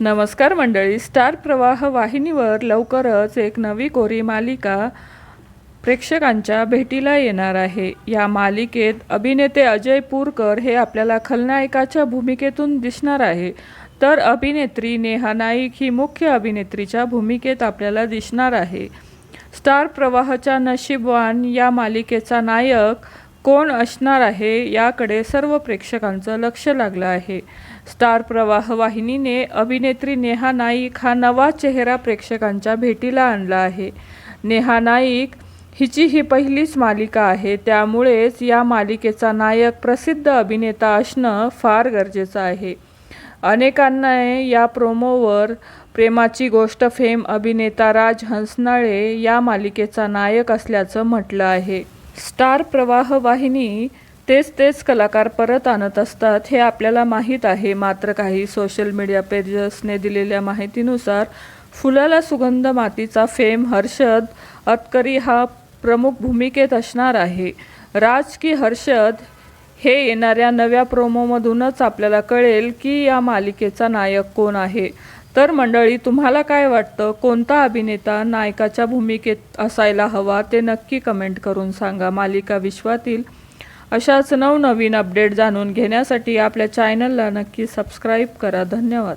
नमस्कार मंडळी. स्टार प्रवाह वाहिनीवर लवकरच एक नवी कोरी मालिका प्रेक्षकांच्या भेटीला येणार आहे. या मालिकेत अभिनेते अजय पूरकर हे आपल्याला खलनायकाच्या भूमिकेतून दिसणार आहे. तर अभिनेत्री नेहा नाईक ही मुख्य अभिनेत्रीच्या भूमिकेत आपल्याला दिसणार आहे. स्टार प्रवाहाच्या नशीबवान या मालिकेचा नायक कोण असणार आहे याकडे सर्व प्रेक्षकांचं लक्ष लागलं आहे. स्टार प्रवाह वाहिनीने अभिनेत्री नेहा नाईक हा नवा चेहरा प्रेक्षकांच्या भेटीला आणला आहे. नेहा नाईक हिची ही पहिलीच मालिका आहे त्यामुळेच या मालिकेचा नायक प्रसिद्ध अभिनेता असणं फार गरजेचं आहे. अनेकांना या प्रोमोवर प्रेमाची गोष्ट फेम अभिनेता राज हंसनाळे या मालिकेचा नायक असल्याचं म्हटलं आहे. स्टार प्रवाह वाहिनी तेच तेच कलाकार परत आणत असतात हे आपल्याला माहीत आहे. मात्र काही सोशल मीडिया पेजेसने दिलेल्या माहितीनुसार फुलाला सुगंध मातीचा फेम हर्षद अतकरी हा प्रमुख भूमिकेत असणार आहे. राज की हर्षद हे येणाऱ्या नव्या प्रोमोमधूनच आपल्याला कळेल की या मालिकेचा नायक कोण आहे. तर मंडळी तुम्हाला काय वाटतं? कोणता अभिनेता नायकाच्या भूमिकेत असायला हवा? ते नक्की कमेंट करून सांगा. मालिका विश्वातील अशाच नवनवीन अपडेट जाणून घेण्यासाठी आपल्या चॅनलला नक्की सबस्क्राईब करा. धन्यवाद.